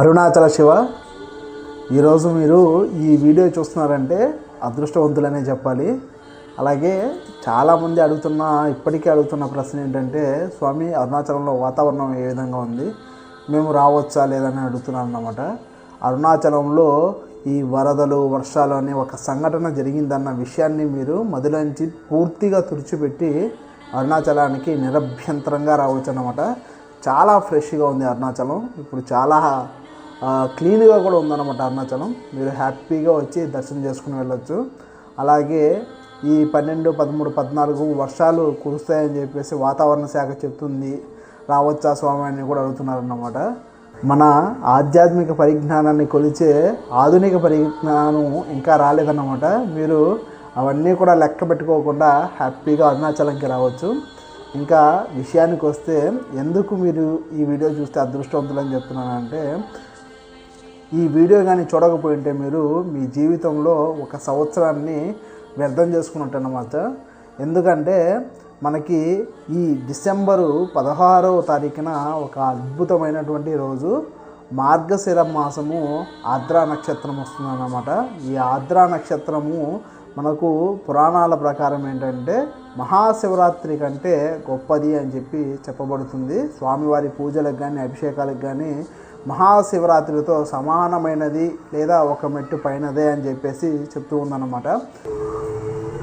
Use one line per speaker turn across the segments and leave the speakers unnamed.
అరుణాచల శివ. ఈరోజు మీరు ఈ వీడియో చూస్తున్నారంటే అదృష్టవంతులనే చెప్పాలి. అలాగే చాలామంది అడుగుతున్న ఇప్పటికీ అడుగుతున్న ప్రశ్న ఏంటంటే స్వామి అరుణాచలంలో వాతావరణం ఏ విధంగా ఉంది? మేము రావచ్చా లేదని అడుగుతున్నాను అన్నమాట అరుణాచలంలో ఈ వరదలు వర్షాలు అనే ఒక సంఘటన జరిగిందన్న విషయాన్ని మీరు మదిలోంచి పూర్తిగా తుడిచిపెట్టి అరుణాచలానికి నిరభ్యంతరంగా రావచ్చు అన్నమాట చాలా ఫ్రెష్గా ఉంది అరుణాచలం. ఇప్పుడు చాలా క్లీన్గా కూడా ఉందన్నమాట అరుణాచలం. మీరు హ్యాపీగా వచ్చి దర్శనం చేసుకుని వెళ్ళొచ్చు. అలాగే ఈ పన్నెండు పదమూడు పద్నాలుగు వర్షాలు కురుస్తాయని చెప్పేసి వాతావరణ శాఖ చెప్తుంది. రావచ్చా స్వామి అని కూడా అడుగుతున్నారన్నమాట. మన ఆధ్యాత్మిక పరిజ్ఞానాన్ని కొలిచే ఆధునిక పరిజ్ఞానం ఇంకా రాలేదన్నమాట. మీరు అవన్నీ కూడా లెక్క పెట్టుకోకుండా హ్యాపీగా అరుణాచలంకి రావచ్చు. ఇంకా విషయానికి వస్తే ఎందుకు మీరు ఈ వీడియో చూస్తే అదృష్టవంతులని చెప్తున్నానంటే ఈ వీడియో కానీ చూడకపోయింటే మీరు మీ జీవితంలో ఒక సంవత్సరాన్ని వ్యర్థం చేసుకున్నట్టు అన్నమాట ఎందుకంటే మనకి ఈ డిసెంబరు పదహారవ తారీఖున ఒక అద్భుతమైనటువంటి రోజు మార్గశిర మాసము ఆద్రా నక్షత్రం వస్తుందన్నమాట. ఈ ఆద్రా నక్షత్రము మనకు పురాణాల ప్రకారం ఏంటంటే మహాశివరాత్రి కంటే గొప్పది అని చెప్పి చెప్పబడుతుంది. స్వామివారి పూజలకు కానీ అభిషేకాలకు కానీ మహాశివరాత్రితో సమానమైనది లేదా ఒక మెట్టు పైనదే అని చెప్పేసి చెప్తూ ఉందన్నమాట.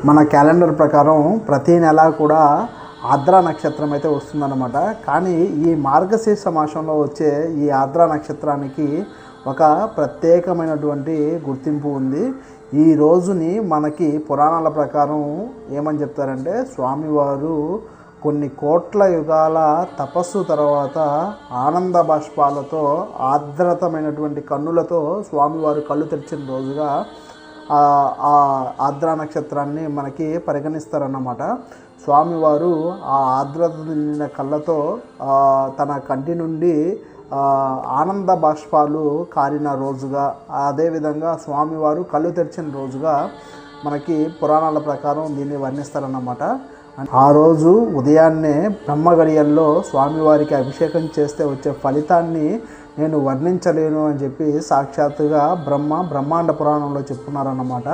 మన క్యాలెండర్ ప్రకారం ప్రతి నెల కూడా ఆర్ద్ర నక్షత్రం అయితే వస్తుందన్నమాట. కానీ ఈ మార్గశీర్ష మాసంలో వచ్చే ఈ ఆర్ద్ర నక్షత్రానికి ఒక ప్రత్యేకమైనటువంటి గుర్తింపు ఉంది. ఈ రోజుని మనకి పురాణాల ప్రకారం ఏమని చెప్తారంటే స్వామివారు కొన్ని కోట్ల యుగాల తపస్సు తర్వాత ఆనంద బాష్పాలతో ఆర్ద్రతమైనటువంటి కన్నులతో స్వామివారు కళ్ళు తెరిచిన రోజుగా ఆ ఆ ఆర్ద్ర నక్షత్రాన్ని మనకి పరిగణిస్తారన్నమాట. స్వామివారు ఆ ఆర్ద్రత నిండిన కళ్ళతో తన కంటి నుండి ఆనంద బాష్పాలు కారిన రోజుగా అదేవిధంగా స్వామివారు కళ్ళు తెరిచిన రోజుగా మనకి పురాణాల ప్రకారం దీన్ని వర్ణిస్తారన్నమాట. ఆ రోజు ఉదయాన్నే బ్రహ్మ గడియల్లో స్వామివారికి అభిషేకం చేస్తే వచ్చే ఫలితాన్ని నేను వర్ణించలేను అని చెప్పి సాక్షాత్తుగా బ్రహ్మ బ్రహ్మాండ పురాణంలో చెప్తున్నారన్నమాట.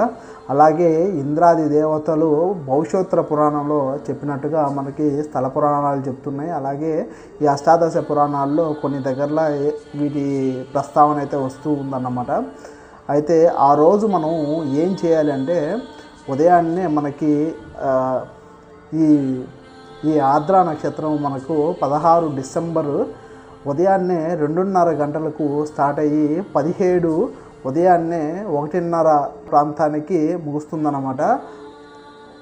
అలాగే ఇంద్రాది దేవతలు భవిష్యోత్తర పురాణంలో చెప్పినట్టుగా మనకి స్థల పురాణాలు చెప్తున్నాయి. అలాగే ఈ అష్టాదశ పురాణాల్లో కొన్ని దగ్గరలో వీటి ప్రస్తావన అయితే వస్తూ ఉందన్నమాట. అయితే ఆ రోజు మనం ఏం చేయాలి అంటే ఉదయాన్నే మనకి ఈ ఈ ఆర్ద్ర నక్షత్రం మనకు పదహారు డిసెంబరు ఉదయాన్నే రెండున్నర గంటలకు స్టార్ట్ అయ్యి పదిహేడు ఉదయాన్నే ఒకటిన్నర ప్రాంతానికి ముగుస్తుందన్నమాట.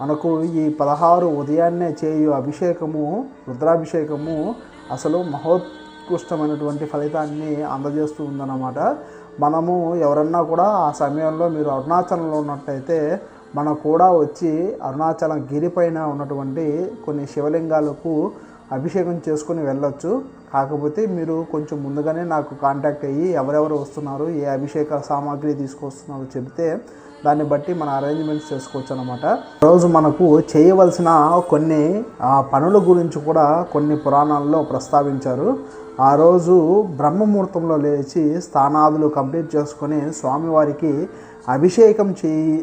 మనకు ఈ పదహారు ఉదయాన్నే చేయు అభిషేకము రుద్రాభిషేకము అసలు మహోత్కృష్టమైనటువంటి ఫలితాన్ని అందజేస్తూ ఉందన్నమాట. మనము ఎవరన్నా కూడా ఆ సమయంలో మీరు అరుణాచలంలో ఉన్నట్టయితే మనం కూడా వచ్చి అరుణాచలం గిరిపైన ఉన్నటువంటి కొన్ని శివలింగాలకు అభిషేకం చేసుకుని వెళ్ళొచ్చు. కాకపోతే మీరు కొంచెం ముందుగానే నాకు కాంటాక్ట్ అయ్యి ఎవరెవరు వస్తున్నారు ఏ అభిషేక సామాగ్రి తీసుకొస్తున్నారో చెబితే దాన్ని బట్టి మన అరేంజ్మెంట్స్ చేసుకోవచ్చు అనమాట రోజు మనకు చేయవలసిన కొన్ని పనుల గురించి కూడా కొన్ని పురాణాల్లో ప్రస్తావించారు. ఆ రోజు బ్రహ్మముహూర్తంలో లేచి స్థానాదులు కంప్లీట్ చేసుకొని స్వామివారికి అభిషేకం చేయి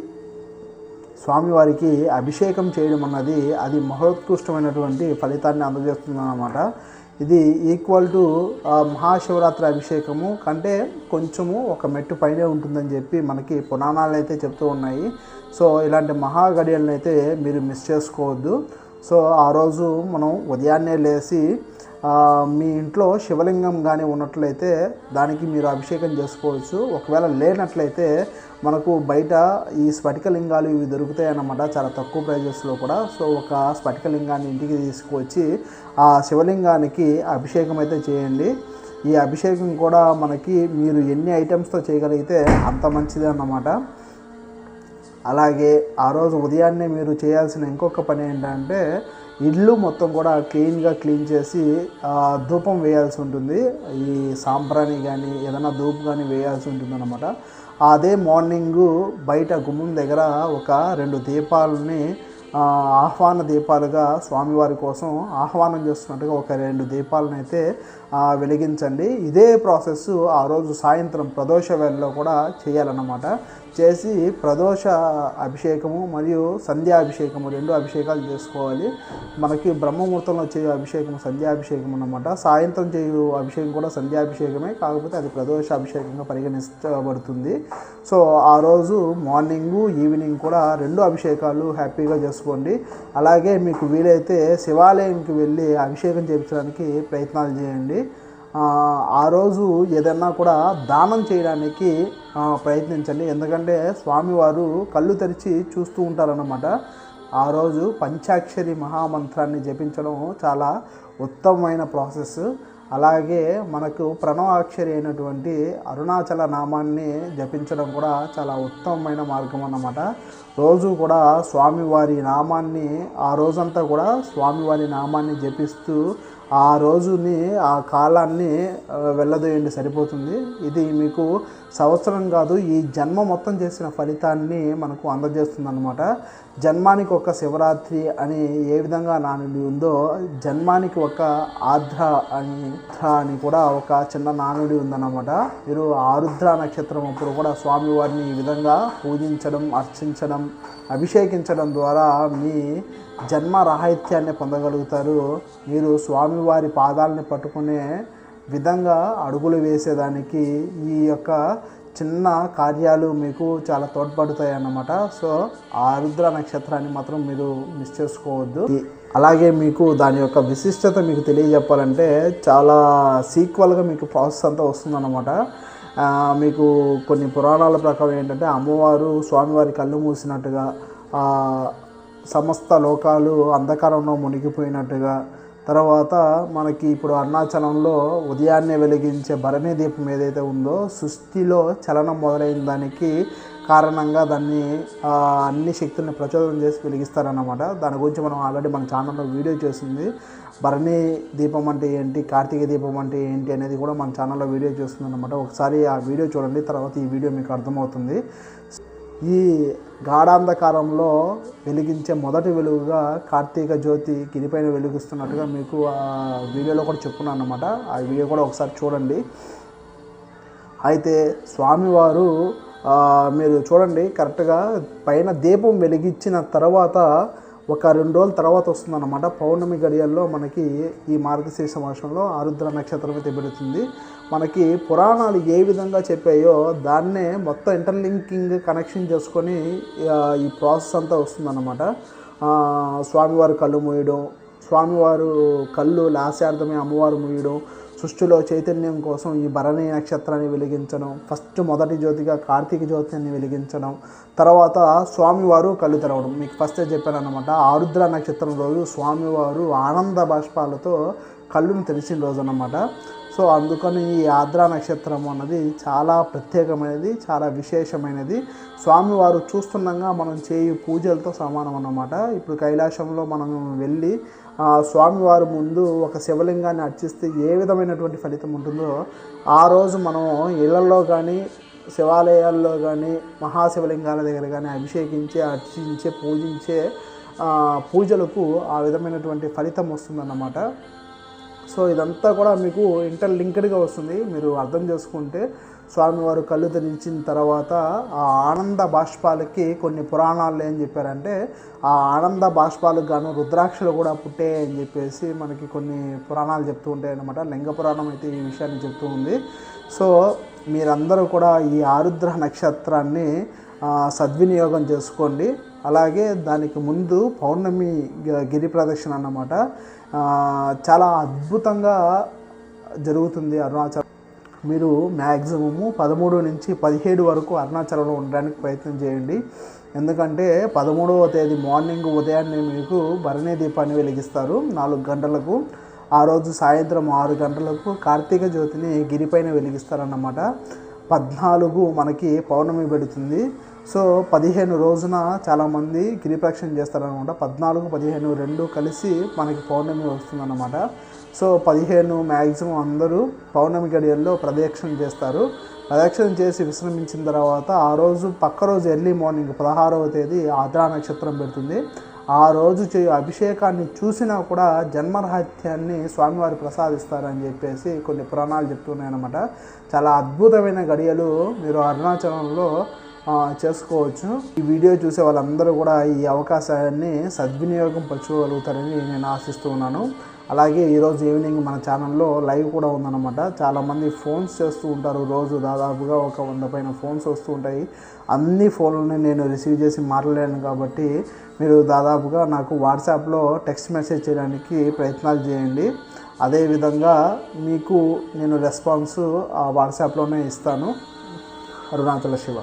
స్వామివారికి అభిషేకం చేయడం అన్నది అది మహోత్కృష్టమైనటువంటి ఫలితాన్ని అందజేస్తుంది అన్నమాట ఇది ఈక్వల్ టు మహాశివరాత్రి అభిషేకము కంటే కొంచెము ఒక మెట్టు పైనే ఉంటుందని చెప్పి మనకి పురాణాలు అయితే చెప్తూ ఉన్నాయి. సో ఇలాంటి మహాగడియలను అయితే మీరు మిస్ చేసుకోవద్దు. సో ఆ రోజు మనం ఉదయాన్నే లేచి మీ ఇంట్లో శివలింగం కానీ ఉన్నట్లయితే దానికి మీరు అభిషేకం చేసుకోవచ్చు. ఒకవేళ లేనట్లయితే మనకు బయట ఈ స్ఫటికలింగాలు ఇవి దొరుకుతాయి అన్నమాట చాలా తక్కువ ప్రైజెస్లో కూడా. సో ఒక స్ఫటికలింగాన్ని ఇంటికి తీసుకువచ్చి ఆ శివలింగానికి అభిషేకం అయితే చేయండి. ఈ అభిషేకం కూడా మనకి మీరు ఎన్ని ఐటమ్స్తో చేయగలిగితే అంత మంచిది అన్నమాట. అలాగే ఆ రోజు ఉదయాన్నే మీరు చేయాల్సిన ఇంకొక పని ఏంటంటే ఇల్లు మొత్తం కూడా క్లీన్గా క్లీన్ చేసి ధూపం వేయాల్సి ఉంటుంది. ఈ సాంబ్రాణి కానీ ఏదైనా ధూప్ కానీ వేయాల్సి ఉంటుంది అనమాట అదే మార్నింగు బయట గుమ్మం దగ్గర ఒక రెండు దీపాలని ఆహ్వాన దీపాలుగా స్వామివారి కోసం ఆహ్వానం చేస్తున్నట్టుగా ఒక రెండు దీపాలను అయితే వెలిగించండి. ఇదే ప్రాసెస్ ఆ రోజు సాయంత్రం ప్రదోష వేళలో కూడా చేయాలన్నమాట. చేసి ప్రదోష అభిషేకము మరియు సంధ్యాభిషేకము రెండు అభిషేకాలు చేసుకోవాలి. మనకి బ్రహ్మముహూర్తంలో చేయు అభిషేకం సంధ్యాభిషేకం అన్నమాట. సాయంత్రం చేయు అభిషేకం కూడా సంధ్యాభిషేకమే. కాకపోతే అది ప్రదోష అభిషేకంగా పరిగణించబడుతుంది. సో ఆ రోజు మార్నింగు ఈవినింగ్ కూడా రెండు అభిషేకాలు హ్యాపీగా చేసుకోండి. అలాగే మీకు వీలైతే శివాలయంకి వెళ్ళి అభిషేకం చేయించడానికి ప్రయత్నాలు చేయండి. ఆ, రోజు ఏదన్నా కూడా దానం చేయడానికి ప్రయత్నించండి. ఎందుకంటే స్వామివారు కళ్ళు తెరిచి చూస్తూ ఉంటారన్నమాట. ఆ రోజు పంచాక్షరి మహామంత్రాన్ని జపించడం చాలా ఉత్తమమైన ప్రాసెస్. అలాగే మనకు ప్రణవాక్షరి అయినటువంటి అరుణాచల నామాన్ని జపించడం కూడా చాలా ఉత్తమమైన మార్గం అన్నమాట. రోజు కూడా స్వామివారి నామాన్ని ఆ రోజంతా కూడా స్వామివారి నామాన్ని జపిస్తూ ఆ రోజుని ఆ కాలాన్ని వెళ్ళదోయండి సరిపోతుంది. ఇది మీకు సంవత్సరం కాదు ఈ జన్మ మొత్తం చేసిన ఫలితాన్ని మనకు అందజేస్తుంది అనమాట జన్మానికి ఒక శివరాత్రి అని ఏ విధంగా నానుడి ఉందో జన్మానికి ఒక ఆర్ద్ర అని అని కూడా ఒక చిన్న నానుడి ఉందన్నమాట. మీరు ఆరుద్ర నక్షత్రం అప్పుడు కూడా స్వామివారిని ఈ విధంగా పూజించడం అర్చించడం అభిషేకించడం ద్వారా మీ జన్మ రాహిత్యాన్ని పొందగలుగుతారు. మీరు స్వామివారి పాదాలని పట్టుకునే విధంగా అడుగులు వేసేదానికి ఈ యొక్క చిన్న కార్యాలు మీకు చాలా తోడ్పడుతాయి అన్నమాట సో ఆ రుద్ర నక్షత్రాన్ని మాత్రం మీరు మిస్ చేసుకోవద్దు. అలాగే మీకు దాని యొక్క విశిష్టత మీకు తెలియజెప్పాలంటే చాలా సీక్వల్గా మీకు ప్రాసెస్ అంతా వస్తుందన్నమాట. మీకు కొన్ని పురాణాల ప్రకారం ఏంటంటే అమ్మవారు స్వామివారి కళ్ళు మూసినట్టుగా సమస్త లోకాలు అంధకారంలో మునిగిపోయినట్టుగా. తర్వాత మనకి ఇప్పుడు అరుణాచలంలో ఉదయాన్నే వెలిగించే భరణి దీపం ఏదైతే ఉందో సృష్టిలో చలనం మొదలైన దానికి కారణంగా దాన్ని అన్ని శక్తుల్ని ప్రచోదనం చేసి వెలిగిస్తారన్నమాట. దాని గురించి మనం ఆల్రెడీ మన ఛానల్లో వీడియో చేసింది. భరణి దీపం అంటే ఏంటి కార్తీక దీపం అంటే ఏంటి అనేది కూడా మన ఛానల్లో వీడియో చేస్తుంది అనమాట ఒకసారి ఆ వీడియో చూడండి తర్వాత ఈ వీడియో మీకు అర్థమవుతుంది. ఈ గాఢాంధకారంలో వెలిగించే మొదటి వెలుగుగా కార్తీక జ్యోతి గిరిపైన వెలిగిస్తున్నట్టుగా మీకు ఆ వీడియోలో కూడా చెప్పున్నాను అనమాట ఆ వీడియో కూడా ఒకసారి చూడండి. అయితే స్వామివారు మీరు చూడండి కరెక్ట్గా పైన దీపం వెలిగించిన తర్వాత ఒక రెండు రోజుల తర్వాత వస్తుందన్నమాట. పౌర్ణమి గడియల్లో మనకి ఈ మార్గశీర్ష మాసంలో ఆరుద్ర నక్షత్రం అయితే పెడుతుంది మనకి పురాణాలు ఏ విధంగా చెప్పాయో దాన్నే మొత్తం ఇంటర్లింకింగ్ కనెక్షన్ చేసుకొని ఈ ప్రాసెస్ అంతా వస్తుందన్నమాట. స్వామివారి స్వామివారు కళ్ళు మూయడం స్వామివారు కళ్ళు లాస్యార్థమే అమ్మవారు మూయడం సృష్టిలో చైతన్యం కోసం ఈ భరణి నక్షత్రాన్ని వెలిగించడం ఫస్ట్ మొదటి జ్యోతిగా కార్తీక జ్యోతిని వెలిగించడం తర్వాత స్వామివారు కళ్ళు తెరవడం. మీకు ఫస్టే చెప్పాను అనమాట ఆరుద్ర నక్షత్రం రోజు స్వామివారు ఆనంద బాష్పాలతో కళ్ళును తెరిచిన రోజు అన్నమాట సో అందుకని ఈ ఆద్ర నక్షత్రం అన్నది చాలా ప్రత్యేకమైనది చాలా విశేషమైనది. స్వామివారు చూస్తుండగా మనం చేయి పూజలతో సమానం అన్నమాట ఇప్పుడు కైలాసంలో మనం వెళ్ళి స్వామివారి ముందు ఒక శివలింగాన్ని అర్చిస్తే ఏ విధమైనటువంటి ఫలితం ఉంటుందో ఆ రోజు మనం ఇళ్ళలో కానీ శివాలయాల్లో కానీ మహాశివలింగాల దగ్గర కానీ అభిషేకించే అర్చించే పూజించే పూజలకు ఆ విధమైనటువంటి ఫలితం వస్తుందన్నమాట. సో ఇదంతా కూడా మీకు ఇంటర్లింక్డ్గా వస్తుంది. మీరు అర్థం చేసుకుంటే స్వామివారు కళ్ళు తెరిచిన తర్వాత ఆ ఆనంద బాష్పాలకి కొన్ని పురాణాలు ఏం చెప్పారంటే ఆ ఆనంద బాష్పాలకు గాను రుద్రాక్షలు కూడా పుట్టాయి అని చెప్పేసి మనకి కొన్ని పురాణాలు చెప్తూ ఉంటాయి అన్నమాట. లింగ పురాణం అయితే ఈ విషయాన్ని చెప్తూ ఉంది. సో మీరందరూ కూడా ఈ ఆరుద్ర నక్షత్రాన్ని సద్వినియోగం చేసుకోండి. అలాగే దానికి ముందు పౌర్ణమి గ- గిరి ప్రదక్షిణ అన్నమాట. చాలా అద్భుతంగా జరుగుతుంది అరుణాచల్ మీరు మ్యాక్సిమము పదమూడు నుంచి పదిహేడు వరకు అరుణాచలంలో ఉండడానికి ప్రయత్నం చేయండి. ఎందుకంటే పదమూడవ తేదీ మార్నింగ్ ఉదయాన్నే మీకు భరణీ దీపాన్ని వెలిగిస్తారు నాలుగు గంటలకు. ఆ రోజు సాయంత్రం ఆరు గంటలకు కార్తీక జ్యోతిని గిరిపైన వెలిగిస్తారన్నమాట. పద్నాలుగు మనకి పౌర్ణమి పెడుతుంది. సో పదిహేను రోజున చాలామంది గిరిప్రక్షణ చేస్తారనమాట పద్నాలుగు పదిహేను రెండు కలిసి మనకి పౌర్ణమి వస్తుందన్నమాట. సో పదిహేను మ్యాక్సిమం అందరూ పౌర్ణమి గడియల్లో ప్రదక్షిణ చేస్తారు. ప్రదక్షిణ చేసి విశ్రమించిన తర్వాత ఆ రోజు పక్క రోజు ఎర్లీ మార్నింగ్ పదహారవ తేదీ ఆద్రా నక్షత్రం పెడుతుంది. ఆ రోజు చేయు అభిషేకాన్ని చూసినా కూడా జన్మరహత్యాన్ని స్వామివారు ప్రసాదిస్తారని చెప్పేసి కొన్ని పురాణాలు చెప్తున్నాయన్నమాట. చాలా అద్భుతమైన గడియలు మీరు అరుణాచలంలో చేసుకోవచ్చు. ఈ వీడియో చూసే వాళ్ళందరూ కూడా ఈ అవకాశాన్ని సద్వినియోగం పరచుకోగలుగుతారని నేను ఆశిస్తూ ఉన్నాను. అలాగే ఈరోజు ఈవినింగ్ మన ఛానల్లో లైవ్ కూడా ఉందన్నమాట. చాలామంది ఫోన్స్ చేస్తూ ఉంటారు. రోజు దాదాపుగా ఒక వంద పైన ఫోన్స్ వస్తూ ఉంటాయి. అన్ని ఫోన్లని నేను రిసీవ్ చేసి మాట్లాడాను కాబట్టి మీరు దాదాపుగా నాకు వాట్సాప్లో టెక్స్ట్ మెసేజ్ చేయడానికి ప్రయత్నాలు చేయండి. అదేవిధంగా మీకు నేను రెస్పాన్స్ ఆ వాట్సాప్లోనే ఇస్తాను. అరుణాచల శివ.